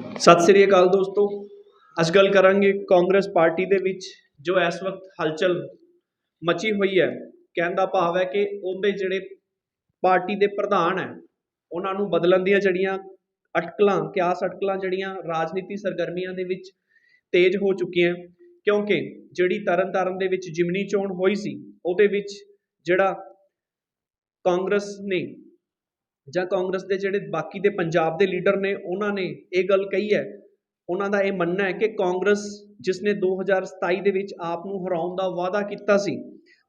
ਸਤਿ ਸ੍ਰੀ ਅਕਾਲ ਦੋਸਤੋ। ਅੱਜ ਗੱਲ ਕਰਾਂਗੇ ਕਾਂਗਰਸ ਪਾਰਟੀ ਦੇ ਵਿੱਚ ਜੋ ਇਸ ਵਕਤ ਹਲਚਲ ਮਚੀ ਹੋਈ ਹੈ। ਕਹਿਣ ਦਾ ਭਾਵ ਹੈ ਕਿ ਉਹਦੇ ਜਿਹੜੇ ਪਾਰਟੀ ਦੇ ਪ੍ਰਧਾਨ ਹੈ, ਉਹਨਾਂ ਨੂੰ ਬਦਲਣ ਦੀਆਂ ਜਿਹੜੀਆਂ ਅਟਕਲਾਂ, ਕਿਆਸ ਅਟਕਲਾਂ ਜਿਹੜੀਆਂ ਰਾਜਨੀਤੀ ਸਰਗਰਮੀਆਂ ਦੇ ਵਿੱਚ ਤੇਜ਼ ਹੋ ਚੁੱਕੀਆਂ, ਕਿਉਂਕਿ ਜਿਹੜੀ ਤਰਨਤਾਰਨ ਦੇ ਵਿੱਚ ਜਿਮਨੀ ਚੋਣ ਹੋਈ ਸੀ, ਉਹਦੇ ਵਿੱਚ ਜਿਹੜਾ ਕਾਂਗਰਸ ਨੇ ਜਾਂ ਕਾਂਗਰਸ ਦੇ ਜਿਹੜੇ ਬਾਕੀ ਦੇ ਪੰਜਾਬ ਦੇ ਲੀਡਰ ਨੇ, ਉਹਨਾਂ ਨੇ ਇਹ ਗੱਲ ਕਹੀ ਹੈ, ਉਹਨਾਂ ਦਾ ਇਹ ਮੰਨਣਾ ਹੈ ਕਿ ਕਾਂਗਰਸ ਜਿਸ ਨੇ 2027 ਦੇ ਵਿੱਚ ਆਪ ਨੂੰ ਹਰਾਉਣ ਦਾ ਵਾਅਦਾ ਕੀਤਾ ਸੀ,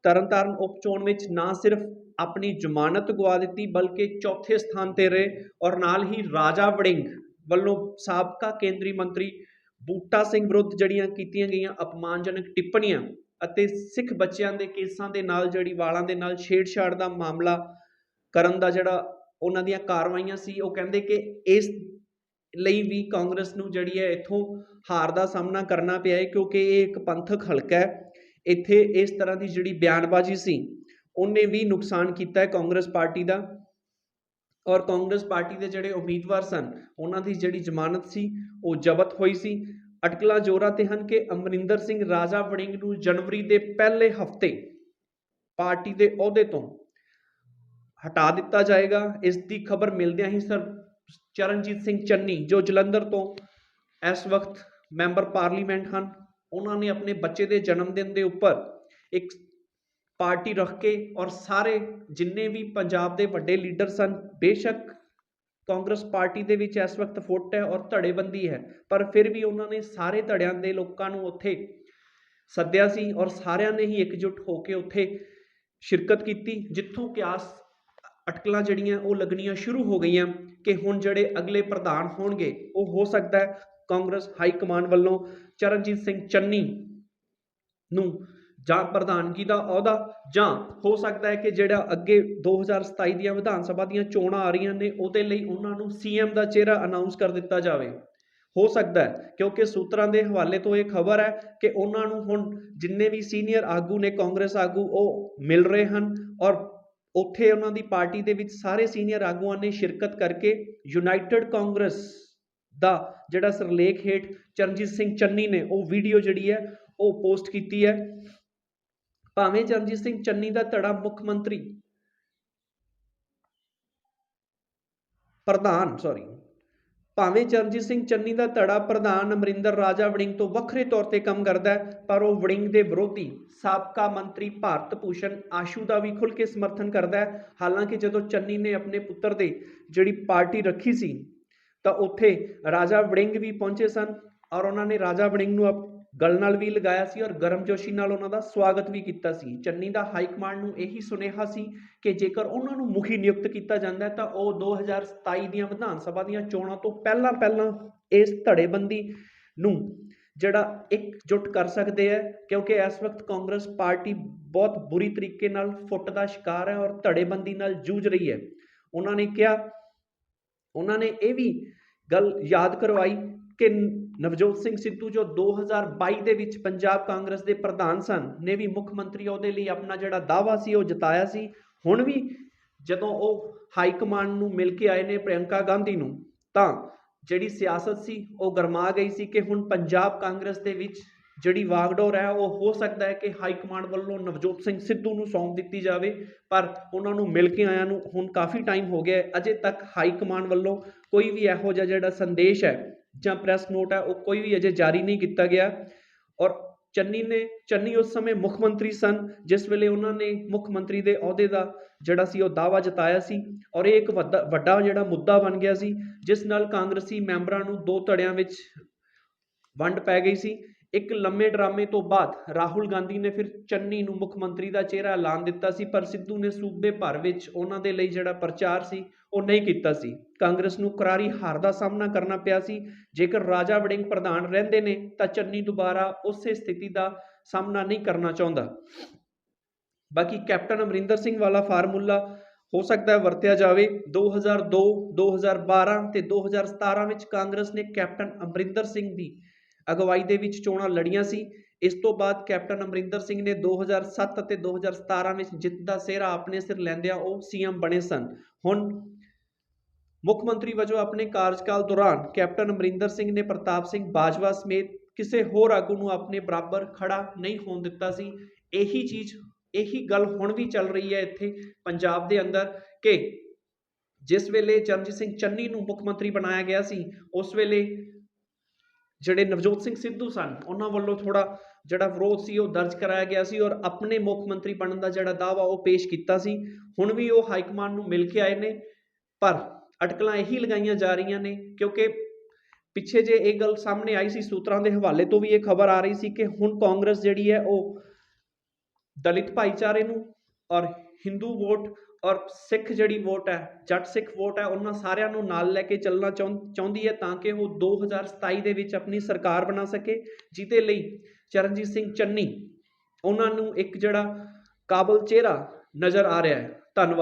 ਤਰਨਤਾਰਨ ਉਪ ਚੋਣ ਵਿੱਚ ਨਾ ਸਿਰਫ ਆਪਣੀ ਜ਼ਮਾਨਤ ਗਵਾ ਦਿੱਤੀ, ਬਲਕਿ ਚੌਥੇ ਸਥਾਨ ਤੇ ਰਹੇ ਔਰ ਨਾਲ ਹੀ ਰਾਜਾ ਵੜਿੰਗ ਵੱਲੋਂ ਸਾਬਕਾ ਕੇਂਦਰੀ ਮੰਤਰੀ ਬੂਟਾ ਸਿੰਘ ਵਿਰੁੱਧ ਜਿਹੜੀਆਂ ਕੀਤੀਆਂ ਗਈਆਂ ਅਪਮਾਨਜਨਕ ਟਿੱਪਣੀਆਂ ਅਤੇ ਸਿੱਖ ਬੱਚਿਆਂ ਦੇ ਕੇਸਾਂ ਦੇ ਨਾਲ ਜਿਹੜੀ ਵਾਲਾਂ ਦੇ ਨਾਲ ਛੇੜਛਾੜ ਦਾ ਮਾਮਲਾ ਕਰਨ ਦਾ ਜਿਹੜਾ ਉਹਨਾਂ ਦੀਆਂ ਕਾਰਵਾਈਆਂ ਸੀ, ਉਹ ਕਹਿੰਦੇ ਕਿ ਇਸ ਲਈ ਵੀ ਕਾਂਗਰਸ ਨੂੰ ਜਿਹੜੀ ਹੈ ਇੱਥੋਂ ਹਾਰ ਦਾ ਸਾਹਮਣਾ ਕਰਨਾ ਪਿਆ ਹੈ, ਕਿਉਂਕਿ ਇਹ ਇੱਕ ਪੰਥਕ ਹਲਕਾ ਹੈ। ਇੱਥੇ ਇਸ ਤਰ੍ਹਾਂ ਦੀ ਜਿਹੜੀ ਬਿਆਨਬਾਜ਼ੀ ਸੀ, ਉਹਨੇ ਵੀ ਨੁਕਸਾਨ ਕੀਤਾ ਹੈ ਕਾਂਗਰਸ ਪਾਰਟੀ ਦਾ। ਔਰ ਕਾਂਗਰਸ ਪਾਰਟੀ ਦੇ ਜਿਹੜੇ ਉਮੀਦਵਾਰ ਸਨ, ਉਹਨਾਂ ਦੀ ਜਿਹੜੀ ਜ਼ਮਾਨਤ ਸੀ, ਉਹ ਜ਼ਬਤ ਹੋਈ ਸੀ। ਅਟਕਲਾਂ ਜੋਰਾਂ ਤੇ ਹਨ ਕਿ ਅਮਰਿੰਦਰ ਸਿੰਘ ਰਾਜਾ ਵੜਿੰਗ ਨੂੰ ਜਨਵਰੀ ਦੇ ਪਹਿਲੇ ਹਫ਼ਤੇ ਪਾਰਟੀ ਦੇ ਅਹੁਦੇ ਤੋਂ ਹਟਾ ਦਿੱਤਾ ਜਾਏਗਾ। ਇਸ ਦੀ ਖਬਰ ਮਿਲਦਿਆਂ ਹੀ ਸਰ ਚਰਨਜੀਤ ਸਿੰਘ ਚੰਨੀ, ਜੋ ਜਲੰਧਰ ਤੋਂ ਇਸ ਵਕਤ ਮੈਂਬਰ ਪਾਰਲੀਮੈਂਟ ਹਨ, ਉਹਨਾਂ ਨੇ ਆਪਣੇ ਬੱਚੇ ਦੇ ਜਨਮ ਦਿਨ ਦੇ ਉੱਪਰ ਇੱਕ ਪਾਰਟੀ ਰੱਖ ਕੇ ਔਰ ਸਾਰੇ ਜਿੰਨੇ ਵੀ ਪੰਜਾਬ ਦੇ ਵੱਡੇ ਲੀਡਰ ਸਨ, ਬੇਸ਼ੱਕ ਕਾਂਗਰਸ ਪਾਰਟੀ ਦੇ ਵਿੱਚ ਇਸ ਵਕਤ ਫੁੱਟ ਹੈ ਔਰ ਧੜੇਬੰਦੀ ਹੈ, ਪਰ ਫਿਰ ਵੀ ਉਹਨਾਂ ਨੇ ਸਾਰੇ ਧੜਿਆਂ ਦੇ ਲੋਕਾਂ ਨੂੰ ਉੱਥੇ ਸੱਦਿਆ ਸੀ ਔਰ ਸਾਰਿਆਂ ਨੇ ਹੀ ਇਕਜੁੱਟ ਹੋ ਕੇ ਉੱਥੇ ਸ਼ਿਰਕਤ ਕੀਤੀ, ਜਿੱਥੋਂ ਕਿਆਸ ਅਟਕਲਾਂ ਜਿਹੜੀਆਂ ਉਹ ਲੱਗਣੀਆਂ ਸ਼ੁਰੂ ਹੋ ਗਈਆਂ ਕਿ ਹੁਣ ਜਿਹੜੇ ਅਗਲੇ ਪ੍ਰਧਾਨ ਹੋਣਗੇ, ਉਹ ਹੋ ਸਕਦਾ ਹੈ ਕਾਂਗਰਸ ਹਾਈ ਕਮਾਂਡ ਵੱਲੋਂ ਚਰਨਜੀਤ ਸਿੰਘ ਚੰਨੀ ਨੂੰ ਜਾਂ ਪ੍ਰਧਾਨਗੀ ਦਾ ਅਹੁਦਾ ਜਾਂ ਹੋ ਸਕਦਾ ਹੈ ਕਿ ਜਿਹੜਾ ਅੱਗੇ 2027 ਦੀਆਂ ਵਿਧਾਨ ਸਭਾ ਦੀਆਂ ਚੋਣਾਂ ਆ ਰਹੀਆਂ ਨੇ, ਉਹਦੇ ਲਈ ਉਹਨਾਂ ਨੂੰ ਸੀਐਮ ਦਾ ਚਿਹਰਾ ਅਨਾਉਂਸ ਕਰ ਦਿੱਤਾ ਜਾਵੇ। ਹੋ ਸਕਦਾ ਹੈ, ਕਿਉਂਕਿ ਸੂਤਰਾਂ ਦੇ ਹਵਾਲੇ ਤੋਂ ਇਹ ਖਬਰ ਹੈ ਕਿ ਉਹਨਾਂ ਨੂੰ ਹੁਣ ਜਿੰਨੇ ਵੀ ਸੀਨੀਅਰ ਆਗੂ ਨੇ ਕਾਂਗਰਸ ਆਗੂ, ਉਹ ਮਿਲ ਰਹੇ ਹਨ ਔਰ ਉੱਥੇ ਉਹਨਾਂ ਦੀ ਪਾਰਟੀ ਦੇ ਵਿੱਚ ਸਾਰੇ ਸੀਨੀਅਰ ਆਗੂਆਂ ਨੇ ਸ਼ਿਰਕਤ ਕਰਕੇ ਯੂਨਾਈਟਿਡ ਕਾਂਗਰਸ ਦਾ ਜਿਹੜਾ ਸਰਲੇਖ ਹੇਠ ਚਰਨਜੀਤ ਸਿੰਘ ਚੰਨੀ ਨੇ ਉਹ ਵੀਡੀਓ ਜਿਹੜੀ ਹੈ ਉਹ ਪੋਸਟ ਕੀਤੀ ਹੈ। ਭਾਵੇਂ ਚਰਨਜੀਤ ਸਿੰਘ ਚੰਨੀ ਦਾ ਧੜਾ ਮੁੱਖ ਮੰਤਰੀ, ਪ੍ਰਧਾਨ ਸੌਰੀ ਭਾਵੇਂ ਚਰਨਜੀਤ ਸਿੰਘ ਚੰਨੀ ਦਾ ਧੜਾ ਪ੍ਰਧਾਨ ਅਮਰਿੰਦਰ ਰਾਜਾ ਵੜਿੰਗ ਤੋਂ ਵੱਖਰੇ ਤੌਰ ਤੇ ਕੰਮ ਕਰਦਾ ਹੈ, ਪਰ ਉਹ ਵੜਿੰਗ ਦੇ ਵਿਰੋਧੀ ਸਾਬਕਾ ਮੰਤਰੀ ਭਾਰਤ ਭੂਸ਼ਣ ਆਸ਼ੂ ਦਾ ਵੀ ਖੁੱਲ੍ਹ ਕੇ ਸਮਰਥਨ ਕਰਦਾ ਹੈ। ਹਾਲਾਂਕਿ ਜਦੋਂ ਚੰਨੀ ਨੇ ਆਪਣੇ ਪੁੱਤਰ ਦੇ ਜਿਹੜੀ ਪਾਰਟੀ ਰੱਖੀ ਸੀ, ਤਾਂ ਉੱਥੇ ਰਾਜਾ ਵੜਿੰਗ ਵੀ ਪਹੁੰਚੇ ਸਨ ਔਰ ਉਹਨਾਂ ਨੇ ਰਾਜਾ ਵੜਿੰਗ ਨੂੰ ਅਪ- ਗਲ ਨਾਲ ਵੀ ਲਗਾਇਆ ਸੀ ਔਰ ਗਰਮਜੋਸ਼ੀ ਨਾਲ ਉਹਨਾਂ ਦਾ ਸਵਾਗਤ ਵੀ ਕੀਤਾ ਸੀ। ਚੰਨੀ ਦਾ ਹਾਈ ਕਮਾਂਡ ਨੂੰ ਇਹੀ ਸੁਨੇਹਾ ਸੀ ਕਿ ਜੇਕਰ ਉਹਨਾਂ ਨੂੰ ਮੁਖੀ ਨਿਯੁਕਤ ਕੀਤਾ ਜਾਂਦਾ ਹੈ ਤਾਂ ਉਹ 2027 ਦੀਆਂ ਵਿਧਾਨ ਸਭਾ ਦੀਆਂ ਚੋਣਾਂ ਤੋਂ ਪਹਿਲਾਂ ਪਹਿਲਾਂ ਇਸ ਧੜੇਬੰਦੀ ਨੂੰ ਜਿਹੜਾ ਇਕਜੁੱਟ ਕਰ ਸਕਦੇ ਹੈ, ਕਿਉਂਕਿ ਇਸ ਵਕਤ ਕਾਂਗਰਸ ਪਾਰਟੀ ਬਹੁਤ ਬੁਰੀ ਤਰੀਕੇ ਨਾਲ ਫੁੱਟ ਦਾ ਸ਼ਿਕਾਰ ਹੈ ਔਰ ਧੜੇਬੰਦੀ ਨਾਲ ਜੂਝ ਰਹੀ ਹੈ। ਉਹਨਾਂ ਨੇ ਕਿਹਾ, ਉਹਨਾਂ ਨੇ ਇਹ ਵੀ ਗੱਲ ਯਾਦ ਕਰਵਾਈ ਕਿ ਨਵਜੋਤ ਸਿੰਘ ਸਿੱਧੂ ਜੋ 2022 ਦੇ ਵਿੱਚ ਪੰਜਾਬ ਕਾਂਗਰਸ ਦੇ ਪ੍ਰਧਾਨ ਸਨ, ਨੇ ਵੀ ਮੁੱਖ ਮੰਤਰੀ ਅਹੁਦੇ ਲਈ ਆਪਣਾ ਜਿਹੜਾ ਦਾਅਵਾ ਸੀ, ਉਹ ਜਤਾਇਆ ਸੀ। ਹੁਣ ਵੀ ਜਦੋਂ ਉਹ ਹਾਈ ਕਮਾਂਡ ਨੂੰ ਮਿਲ ਕੇ ਆਏ ਨੇ ਪ੍ਰਿਯੰਕਾ ਗਾਂਧੀ ਨੂੰ, ਤਾਂ ਜਿਹੜੀ ਸਿਆਸਤ ਸੀ, ਉਹ ਗਰਮਾ ਗਈ ਸੀ ਕਿ ਹੁਣ ਪੰਜਾਬ ਕਾਂਗਰਸ ਦੇ ਵਿੱਚ ਜਿਹੜੀ ਵਾਗਡੋਰ ਹੈ, ਉਹ ਹੋ ਸਕਦਾ ਹੈ ਕਿ ਹਾਈ ਕਮਾਂਡ ਵੱਲੋਂ ਨਵਜੋਤ ਸਿੰਘ ਸਿੱਧੂ ਨੂੰ ਸੌਂਪ ਦਿੱਤੀ ਜਾਵੇ। ਪਰ ਉਹਨਾਂ ਨੂੰ ਮਿਲ ਕੇ ਆਇਆਂ ਨੂੰ ਹੁਣ ਕਾਫੀ ਟਾਈਮ ਹੋ ਗਿਆ ਅਜੇ ਤੱਕ ਹਾਈ ਕਮਾਂਡ ਵੱਲੋਂ ਕੋਈ ਵੀ ਇਹੋ ਜਿਹਾ ਜਿਹੜਾ ਸੰਦੇਸ਼ ਹੈ ਜਾਂ ਪ੍ਰੈਸ ਨੋਟ ਹੈ, ਉਹ ਕੋਈ ਵੀ ਅਜੇ ਜਾਰੀ ਨਹੀਂ ਕੀਤਾ ਗਿਆ। ਔਰ ਚੰਨੀ ਨੇ, ਚੰਨੀ ਉਸ ਸਮੇਂ ਮੁੱਖ ਮੰਤਰੀ ਸਨ, ਜਿਸ ਵੇਲੇ ਉਹਨਾਂ ਨੇ ਮੁੱਖ ਮੰਤਰੀ ਦੇ ਅਹੁਦੇ ਦਾ ਜਿਹੜਾ ਸੀ, ਉਹ ਦਾਅਵਾ ਜਤਾਇਆ ਸੀ। ਔਰ ਇਹ ਇੱਕ ਵੱਡਾ ਵੱਡਾ ਜਿਹੜਾ ਮੁੱਦਾ ਬਣ ਗਿਆ ਸੀ, ਜਿਸ ਨਾਲ ਕਾਂਗਰਸੀ ਮੈਂਬਰਾਂ ਨੂੰ ਦੋ ਧੜਿਆਂ ਵਿੱਚ ਵੰਡ ਪੈ ਗਈ ਸੀ। ਇੱਕ ਲੰਮੇ ਡਰਾਮੇ ਤੋਂ ਬਾਅਦ ਰਾਹੁਲ ਗਾਂਧੀ ਨੇ ਫਿਰ ਚੰਨੀ ਨੂੰ ਮੁੱਖ ਮੰਤਰੀ ਦਾ ਚਿਹਰਾ ਐਲਾਨ ਦਿੱਤਾ ਸੀ, ਪਰ ਸਿੱਧੂ ਨੇ ਸੂਬੇ ਭਰ ਵਿੱਚ ਉਹਨਾਂ ਦੇ ਲਈ ਜਿਹੜਾ ਪ੍ਰਚਾਰ ਸੀ, ਉਹ ਨਹੀਂ ਕੀਤਾ ਸੀ। ਕਾਂਗਰਸ ਨੂੰ ਕਰਾਰੀ ਹਾਰ ਦਾ ਸਾਹਮਣਾ ਕਰਨਾ ਪਿਆ ਸੀ। ਜੇਕਰ ਰਾਜਾ ਵੜਿੰਗ ਪ੍ਰਧਾਨ ਰਹਿੰਦੇ ਨੇ, ਤਾਂ ਚੰਨੀ ਦੁਬਾਰਾ ਉਸੇ ਸਥਿਤੀ ਦਾ ਸਾਹਮਣਾ ਨਹੀਂ ਕਰਨਾ ਚਾਹੁੰਦਾ। ਬਾਕੀ ਕੈਪਟਨ ਅਮਰਿੰਦਰ ਸਿੰਘ ਵਾਲਾ ਫਾਰਮੂਲਾ ਹੋ ਸਕਦਾ ਹੈ ਵਰਤਿਆ ਜਾਵੇ। 2002 2012 ਤੇ 2017 ਵਿੱਚ ਕਾਂਗਰਸ ਨੇ ਕੈਪਟਨ ਅਮਰਿੰਦਰ ਸਿੰਘ ਦੀ ਅਗਵਾਈ ਦੇ ਵਿੱਚ ਚੋਣਾਂ ਲੜੀਆਂ ਸੀ। ਇਸ ਤੋਂ ਬਾਅਦ ਕੈਪਟਨ ਅਮਰਿੰਦਰ ਸਿੰਘ ਨੇ 2007 ਅਤੇ 2017 ਵਿੱਚ ਜਿੱਤ ਦਾ ਸਿਹਰਾ ਆਪਣੇ ਸਿਰ ਲੈਂਦਿਆਂ ਉਹ ਸੀਐਮ ਬਣੇ ਸਨ। ਹੁਣ ਮੁੱਖ ਮੰਤਰੀ ਵਜੋਂ ਆਪਣੇ ਕਾਰਜਕਾਲ ਦੌਰਾਨ ਕੈਪਟਨ ਅਮਰਿੰਦਰ ਸਿੰਘ ਨੇ ਪ੍ਰਤਾਪ ਸਿੰਘ ਬਾਜਵਾ ਸਮੇਤ ਕਿਸੇ ਹੋਰ ਆਗੂ ਨੂੰ ਆਪਣੇ ਬਰਾਬਰ ਖੜਾ ਨਹੀਂ ਹੋਣ ਦਿੱਤਾ ਸੀ। ਇਹੀ ਚੀਜ਼, ਇਹੀ ਗੱਲ ਹੁਣ ਵੀ ਚੱਲ ਰਹੀ ਹੈ ਇੱਥੇ ਪੰਜਾਬ ਦੇ ਅੰਦਰ ਕਿ ਜਿਸ ਵੇਲੇ ਚਰਨਜੀਤ ਸਿੰਘ ਚੰਨੀ ਨੂੰ ਮੁੱਖ ਮੰਤਰੀ ਬਣਾਇਆ ਗਿਆ ਸੀ, ਉਸ ਵੇਲੇ ਜਿਹੜੇ ਨਵਜੋਤ ਸਿੰਘ ਸਿੱਧੂ ਸਨ, ਉਹਨਾਂ ਵੱਲੋਂ ਥੋੜਾ ਜਿਹੜਾ ਵਿਰੋਧ ਸੀ, ਉਹ ਦਰਜ ਕਰਾਇਆ ਗਿਆ ਸੀ ਔਰ ਆਪਣੇ ਮੁੱਖ ਮੰਤਰੀ ਬਣਨ ਦਾ ਜਿਹੜਾ ਦਾਅਵਾ, ਉਹ ਪੇਸ਼ ਕੀਤਾ ਸੀ। ਹੁਣ ਵੀ ਉਹ ਹਾਈ ਕਮਾਂਡ ਨੂੰ ਮਿਲ ਕੇ ਆਏ ਨੇ, ਪਰ ਅਟਕਲਾਂ ਇਹੀ ਲਗਾਈਆਂ ਜਾ ਰਹੀਆਂ ਨੇ, ਕਿਉਂਕਿ ਪਿੱਛੇ ਜੇ ਇਹ ਗੱਲ ਸਾਹਮਣੇ ਆਈ ਸੀ, ਸੂਤਰਾਂ ਦੇ ਹਵਾਲੇ ਤੋਂ ਵੀ ਇਹ ਖਬਰ ਆ ਰਹੀ ਸੀ ਕਿ ਹੁਣ ਕਾਂਗਰਸ ਜਿਹੜੀ ਹੈ, ਉਹ ਦਲਿਤ ਭਾਈਚਾਰੇ ਨੂੰ ਔਰ ਹਿੰਦੂ ਵੋਟ ਔਰ ਸਿੱਖ ਜਿਹੜੀ ਵੋਟ ਹੈ, ਜੱਟ ਸਿੱਖ ਵੋਟ ਹੈ, ਉਹਨਾਂ ਸਾਰਿਆਂ ਨੂੰ ਨਾਲ ਲੈ ਕੇ ਚੱਲਣਾ ਚਾਹੁੰ- ਚਾਹੁੰਦੀ ਹੈ ਤਾਂ ਕਿ ਉਹ 2027 ਦੇ ਵਿੱਚ ਆਪਣੀ ਸਰਕਾਰ ਬਣਾ ਸਕੇ, ਜਿਹਦੇ ਲਈ ਚਰਨਜੀਤ ਸਿੰਘ ਚੰਨੀ, ਉਹਨਾਂ ਨੂੰ ਇੱਕ ਜਿਹੜਾ ਕਾਬਲ ਚਿਹਰਾ ਨਜ਼ਰ ਆ ਰਿਹਾ ਹੈ। ਧੰਨਵਾਦ।